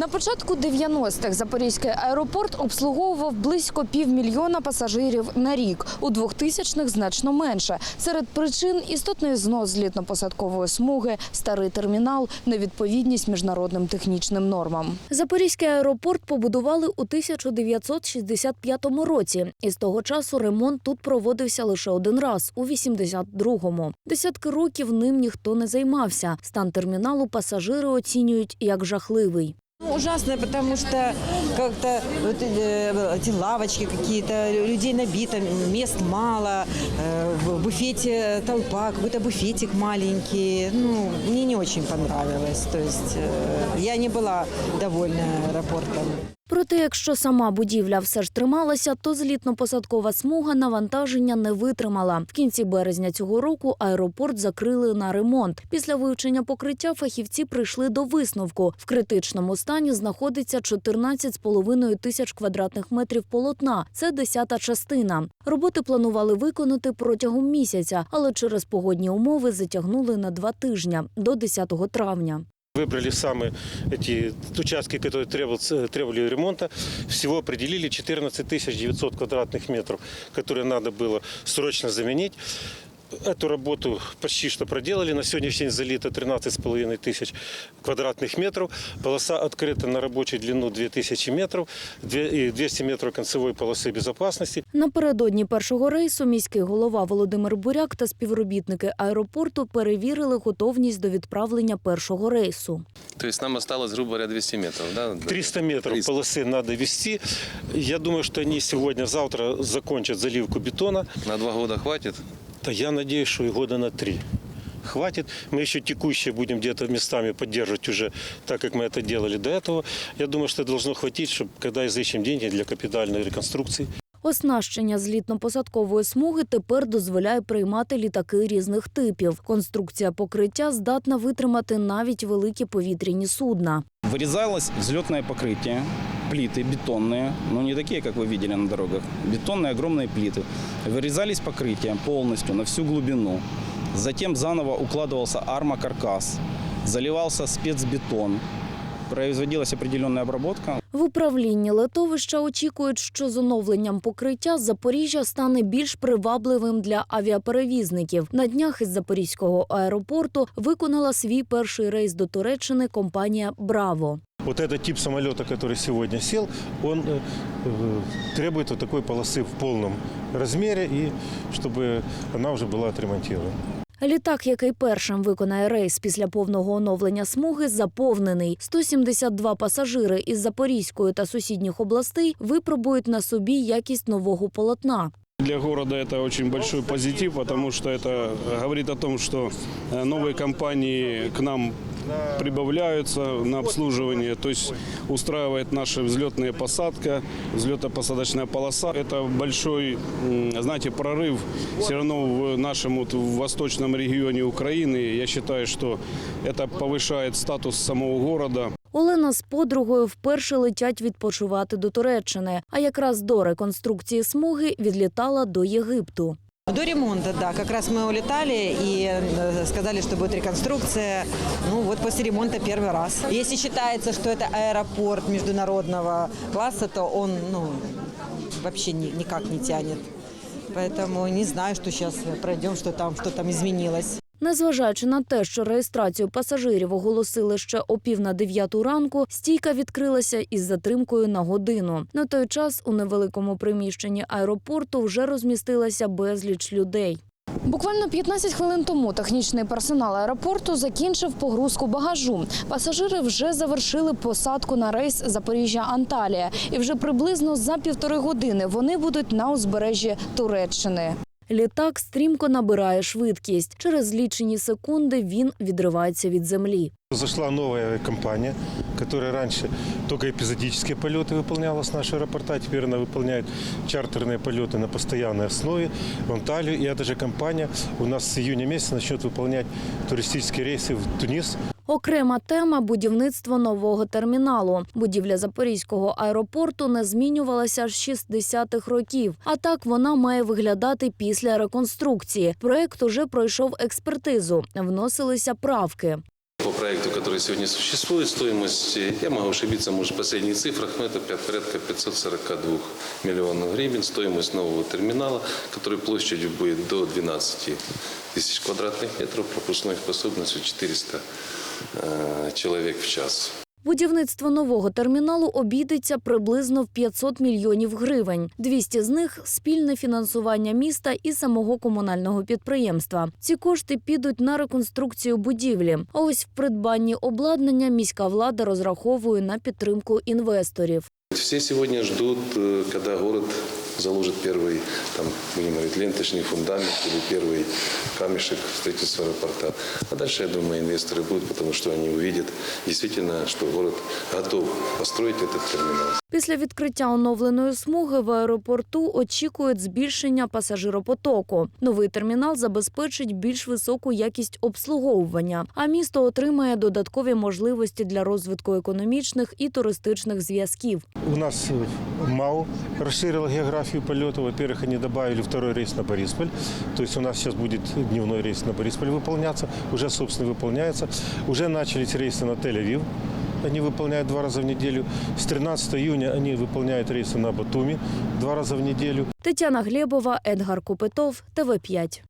На початку 90-х Запорізький аеропорт обслуговував близько півмільйона пасажирів на рік. У 2000-х значно менше. Серед причин істотний знос злітно-посадкової смуги, старий термінал, невідповідність міжнародним технічним нормам. Запорізький аеропорт побудували у 1965 році. І з того часу ремонт тут проводився лише один раз у 82-му. Десятки років ним ніхто не займався. Стан терміналу пасажири оцінюють як жахливий. Ну, Ужасно, потому что как-то вот, э, эти лавочки какие-то, людей набито, мест мало, э, в буфете толпа, какой-то буфетик маленький. Ну, мне не очень понравилось. То есть э, я не была довольна аэропортом. Проте, якщо сама будівля все ж трималася, то злітно-посадкова смуга навантаження не витримала. В кінці березня цього року аеропорт закрили на ремонт. Після вивчення покриття фахівці прийшли до висновку. В критичному стані знаходиться 14,5 тисяч квадратних метрів полотна. Це десята частина. Роботи планували виконати протягом місяця, але через погодні умови затягнули на два тижня до 10 травня. Выбрали самые эти участки, которые требовали, требовали ремонта. Всего определили 14 900 квадратных метров, которые надо было срочно заменить. Эту работу почти что проделали. На сегодняшний день залито 13,5 тысяч квадратных метров. Полоса открыта на рабочую длину 2000 метров две- и 200 метров концевой полосы безопасности. Напередодні першого рейсу міський голова Володимир Буряк та співробітники аеропорту перевірили готовність до відправлення першого рейсу. То есть нам осталось, грубо говоря, 200 метров, да? 300 метров 300. полосы надо вести. Я думаю, что они сегодня-завтра закончат заливку бетона. На два года хватит? Да я надеюсь, что и года на три хватит. Мы еще текущие будем где-то местами поддерживать уже так, как мы это делали до этого. Я думаю, что это должно хватить, чтобы когда изыщем деньги для капитальной реконструкции. Оснащення злітно-посадкової смуги тепер дозволяє приймати літаки різних типів. Конструкція покриття здатна витримати навіть великі повітряні судна. Вырезалось взлетное покрытие, плиты бетонные, но не такие, как вы видели на дорогах. Бетонные огромные плиты. Вырезались покрытия полностью на всю глубину. Затем заново укладывался армокаркас, заливался спецбетон. Производилась определенная обработка. В управлінні летовища очікують, що з оновленням покриття Запоріжжя стане більш привабливим для авіаперевізників. На днях із Запорізького аеропорту виконала свій перший рейс до Туреччини компанія Браво. Вот этот тип самолета, который сегодня сел, он э, э, требует вот такой полосы в полном размере, и чтобы она уже была отремонтирована. Літак, який першим виконає рейс після повного оновлення смуги, заповнений. 172 пасажири із Запорізької та сусідніх областей випробують на собі якість нового полотна. Для города это очень большой позитив, потому что это говорит о том, что э, новые компании к нам прибавляются на обслуживание, то есть устраивает наша взлетная посадка, взлетно-посадочная полоса. Это большой, м, знаете, прорыв все равно в нашем вот, в восточном регионе Украины. Я считаю, что это повышает статус самого города. Олена з подругою вперше летять відпочивати до Туреччини, а якраз до реконструкції смуги відлітала до Єгипту. До ремонта, да, как раз мы улетали и э, сказали, что будет реконструкция. Ну вот после ремонта первый раз. Если считается, что это аэропорт международного класса, то он ну, вообще ни- никак не тянет. Поэтому не знаю, что сейчас пройдем, что там, что там изменилось. Незважаючи на те, що реєстрацію пасажирів оголосили ще о пів на дев'яту ранку, стійка відкрилася із затримкою на годину. На той час у невеликому приміщенні аеропорту вже розмістилася безліч людей. Буквально 15 хвилин тому технічний персонал аеропорту закінчив погрузку багажу. Пасажири вже завершили посадку на рейс Запоріжжя-Анталія, і вже приблизно за півтори години вони будуть на узбережжі Туреччини. Літак стрімко набирає швидкість. Через лічені секунди він відривається від землі. Зашла новая компания, которая раньше только эпизодические полеты выполняла с нашего аэропорта, а теперь она выполняет чартерные полеты на постоянной основе в Анталию. И эта же компания у нас с июня месяца начнет выполнять туристические рейсы в Тунис, Окрема тема будівництво нового терміналу. Будівля Запорізького аеропорту не змінювалася з 60-х років. А так вона має виглядати після реконструкції. Проект уже пройшов експертизу, вносилися правки. По проекту, который сегодня существует, стоимость, э, я могу ошибиться, может, в последних цифрах, но это пя- порядка 542 миллионов гривен. Стоимость нового терминала, который площадью будет до 12 тысяч квадратных метров, пропускной способностью 400 э, человек в час. Будівництво нового терміналу обійдеться приблизно в 500 мільйонів гривень. 200 з них – спільне фінансування міста і самого комунального підприємства. Ці кошти підуть на реконструкцію будівлі. А ось в придбанні обладнання міська влада розраховує на підтримку інвесторів. Все сегодня ждут, э, когда город заложит первый, там, будем говорить, ленточный фундамент или первый камешек строительства аэропорта. А дальше, я думаю, инвесторы будут, потому что они увидят действительно, что город готов построить этот терминал. Після відкриття оновленої смуги в аеропорту очікують збільшення пасажиропотоку. Новий термінал забезпечить більш високу якість обслуговування, а місто отримає додаткові можливості для розвитку економічних і туристичних зв'язків. У нас э, МАУ расширила географию полета. Во-первых, они добавили второй рейс на Борисполь. То есть у нас сейчас будет дневной рейс на Борисполь выполняться. Уже, собственно, выполняется. Уже начались рейсы на Тель-Авив. Они выполняют два раза в неделю. С 13 июня они выполняют рейсы на Батуми два раза в неделю. Тетяна Глебова, Едгар Копитов, ТВ 5